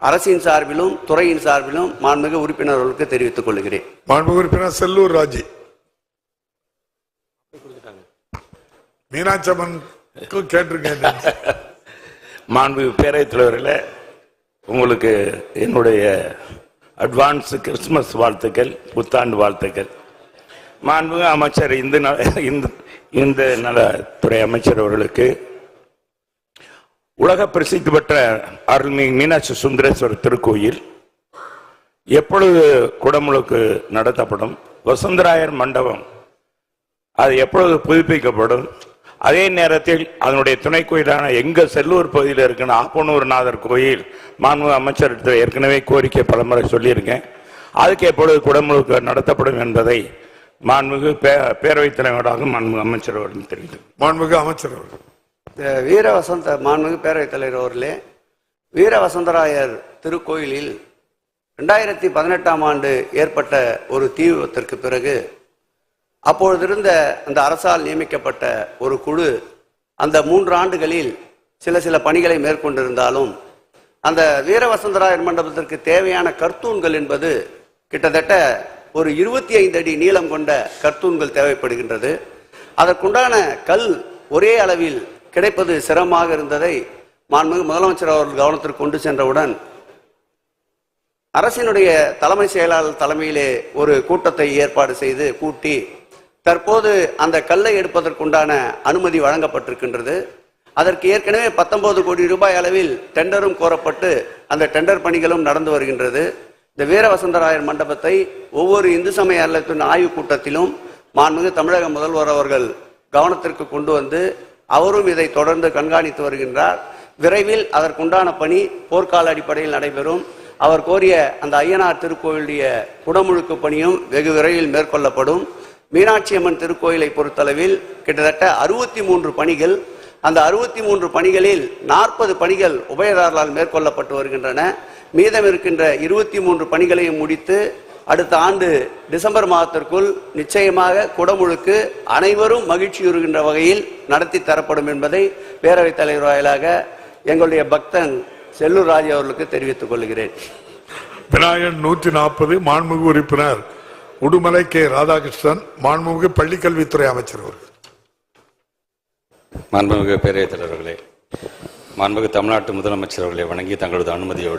அரசின் சார்பிலும் துறையின் சார்பிலும் மாண்புமிகு உறுப்பினர்களுக்கு தெரிவித்துக் கொள்கிறேன். மாண்புமிகு உறுப்பினர் செல்லூர் ராஜி. மீனாட்சி அம்மன் கேட்டிருக்கேன். மாண்பு பேரவைத் தலைவர்களே உங்களுக்கு என்னுடைய அட்வான்ஸ் கிறிஸ்துமஸ் வாழ்த்துக்கள் புத்தாண்டு வாழ்த்துக்கள். மாண்புமிகு அமைச்சர் இந்து நல இந்து இந்த நலத்துறை அமைச்சர் அவர்களுக்கு உலக பிரசித்தி பெற்ற அருள்மிகு மீனாட்சி சுந்தரேஸ்வரர் திருக்கோயில் எப்பொழுது குடமுழுக்கு நடத்தப்படும்? வசுந்தராயர் மண்டபம் அது எப்பொழுது புதுப்பிக்கப்படும்? அதே நேரத்தில் அதனுடைய துணை கோயிலான எங்க செல்லூர் பகுதியில் இருக்கிற ஆப்பனூர்நாதர் கோயில் மாண்பு அமைச்சர் ஏற்கனவே கோரிக்கை பலமுறை சொல்லியிருக்கேன். அதுக்கு எப்பொழுது குடமுழுக்கு நடத்தப்படும் என்பதை மாண்புமிகு பே- பேரவைத் தலைவராக மாண்பு அமைச்சர் அவர்கள் தெரிவித்து மாண்புமிகு அமைச்சர் அவர்கள். இந்த வீர வசந்த மாண்புமிகு பேரவைத் தலைவர் அவர்களே வீர வசந்தராயர் திருக்கோயிலில் ரெண்டாயிரத்தி பதினெட்டாம் ஆண்டு ஏற்பட்ட ஒரு தீ விபத்திற்கு பிறகு அப்பொழுது இருந்த அந்த அரசால் நியமிக்கப்பட்ட ஒரு குழு அந்த மூன்று ஆண்டுகளில் சில சில பணிகளை மேற்கொண்டிருந்தாலும் அந்த வீரவசந்தராயர் மண்டபத்திற்கு தேவையான கர்த்தூன்கள் என்பது கிட்டத்தட்ட ஒரு இருபத்தி ஐந்து அடி நீளம் கொண்ட கர்த்தூன்கள் தேவைப்படுகின்றது. அதற்குண்டான கல் ஒரே அளவில் கிடைப்பது சிரமமாக இருந்ததை மாண்புமிகு முதலமைச்சர் அவர்கள் கவனத்திற்கு கொண்டு சென்றவுடன் அரசினுடைய தலைமை செயலாளர் தலைமையிலே ஒரு கூட்டத்தை ஏற்பாடு செய்து கூட்டி தற்போது அந்த கல்லை எடுப்பதற்குண்டான அனுமதி வழங்கப்பட்டிருக்கின்றது. அதற்கு ஏற்கனவே 19 கோடி ரூபாய் அளவில் டெண்டரும் கோரப்பட்டு அந்த டெண்டர் பணிகளும் நடந்து வருகின்றது. இந்த வீரவசந்தராயர் மண்டபத்தை ஒவ்வொரு இந்து சமய அறத்தின் ஆய்வுக் கூட்டத்திலும் மாண்புமிகு தமிழக முதல்வர் அவர்கள் கவனத்திற்கு கொண்டு வந்து அவரும் இதை தொடர்ந்து கண்காணித்து வருகின்றார். விரைவில் அதற்குண்டான பணி போர்க்கால அடிப்படையில் நடைபெறும். அவர் கோரிய அந்த ஐயனார் திருக்கோயிலுடைய குடமுழுக்கு பணியும் வெகு விரைவில் மேற்கொள்ளப்படும். மீனாட்சி அம்மன் திருக்கோயிலை பொறுத்தளவில் கிட்டத்தட்ட அறுபத்தி மூன்று பணிகள். அந்த அறுபத்தி மூன்று பணிகளில் நாற்பது பணிகள் உபயதாரலால் மேற்கொள்ளப்பட்டு வருகின்றன. மீதம் இருக்கின்ற இருபத்தி மூன்று பணிகளையும் முடித்து அடுத்த ஆண்டு டிசம்பர் மாதத்திற்குள் நிச்சயமாக குடமுழுக்கு அனைவரும் மகிழ்ச்சியுறுகின்ற வகையில் நடத்தி தரப்படும் என்பதை பேரவைத் தலைவர் வாயிலாக எங்களுடைய பக்தன் செல்லூர் ராஜ் அவர்களுக்கு தெரிவித்துக் கொள்கிறேன். விநாயகன் நூற்றி நாற்பது மாண்புமிகு உறுப்பினர் உடுமலை கே. ராதாகிருஷ்ணன் மாண்புமிகு பள்ளிக்கல்வித்துறை அமைச்சர் அவர்கள். மாண்புமிகு பேரவைத் தலைவர்களே மாண்புமிகு தமிழ்நாட்டு முதலமைச்சர் அவர்களை வணங்கி தங்களது அனுமதியோடு